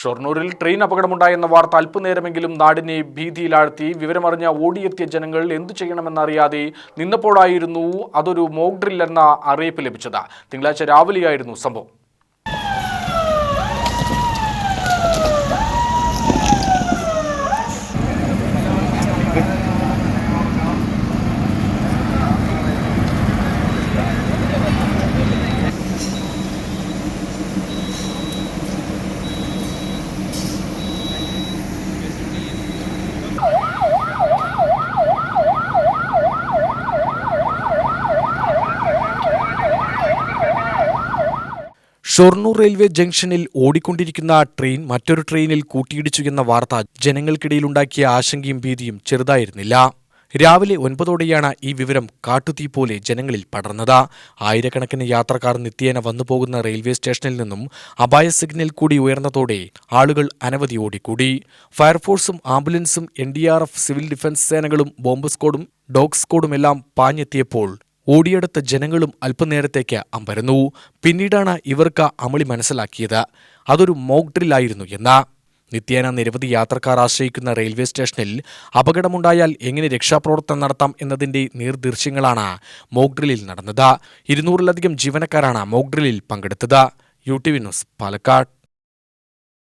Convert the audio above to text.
ഷൊർണൂരിൽ train അപകടമുണ്ടായെന്ന വാർത്ത അല്പനേരമെങ്കിലും നാടിനെ ഭീതിയിലാഴ്ത്തി. വിവരമറിഞ്ഞ ഓടിയെത്തിയ ജനങ്ങൾ എന്തു ചെയ്യണമെന്നറിയാതെ നിന്നപ്പോഴായിരുന്നു അതൊരു ഡ്രിൽ എന്ന അറിയിപ്പ് ലഭിച്ചത്. തിങ്കളാഴ്ച രാവിലെയായിരുന്നു സംഭവം. ഷൊർണൂർ റെയിൽവേ ജംഗ്ഷനിൽ ഓടിക്കൊണ്ടിരിക്കുന്ന ട്രെയിൻ മറ്റൊരു ട്രെയിനിൽ കൂട്ടിയിടിച്ചു എന്ന വാർത്ത ജനങ്ങൾക്കിടയിലുണ്ടാക്കിയ ആശങ്കയും ഭീതിയും ചെറുതായിരുന്നില്ല. രാവിലെ ഒൻപതോടെയാണ് ഈ വിവരം കാട്ടുതീ പോലെ ജനങ്ങളിൽ പടർന്നത്. ആയിരക്കണക്കിന് യാത്രക്കാർ നിത്യേന വന്നുപോകുന്ന റെയിൽവേ സ്റ്റേഷനിൽ നിന്നും അപായ സിഗ്നൽ കൂടി ഉയർന്നതോടെ ആളുകൾ അനവധി ഓടിക്കൂടി. ഫയർഫോഴ്സും ആംബുലൻസും എൻ സിവിൽ ഡിഫൻസ് സേനകളും ബോംബ് സ്ക്വാഡും ഡോഗ് സ്ക്വാഡുമെല്ലാം പാഞ്ഞെത്തിയപ്പോൾ ഓടിയെടുത്ത ജനങ്ങളും അല്പനേരത്തേക്ക് അമ്പരന്നു. പിന്നീടാണ് ഇവർക്ക് അമളി മനസ്സിലാക്കിയത്. അതൊരു മോക് ഡ്രില്ലായിരുന്നു എന്ന. നിത്യേന നിരവധി യാത്രക്കാർ ആശ്രയിക്കുന്ന റെയിൽവേ സ്റ്റേഷനിൽ അപകടമുണ്ടായാൽ എങ്ങനെ രക്ഷാപ്രവർത്തനം നടത്താം എന്നതിന്റെ നീർദൃശ്യങ്ങളാണ് മോക്ക് ഡ്രില്ലിൽ നടന്നത്. ഇരുന്നൂറിലധികം ജീവനക്കാരാണ് മോക്ക് ഡ്രില്ലിൽ പങ്കെടുത്തത്. U T V news Palakkad.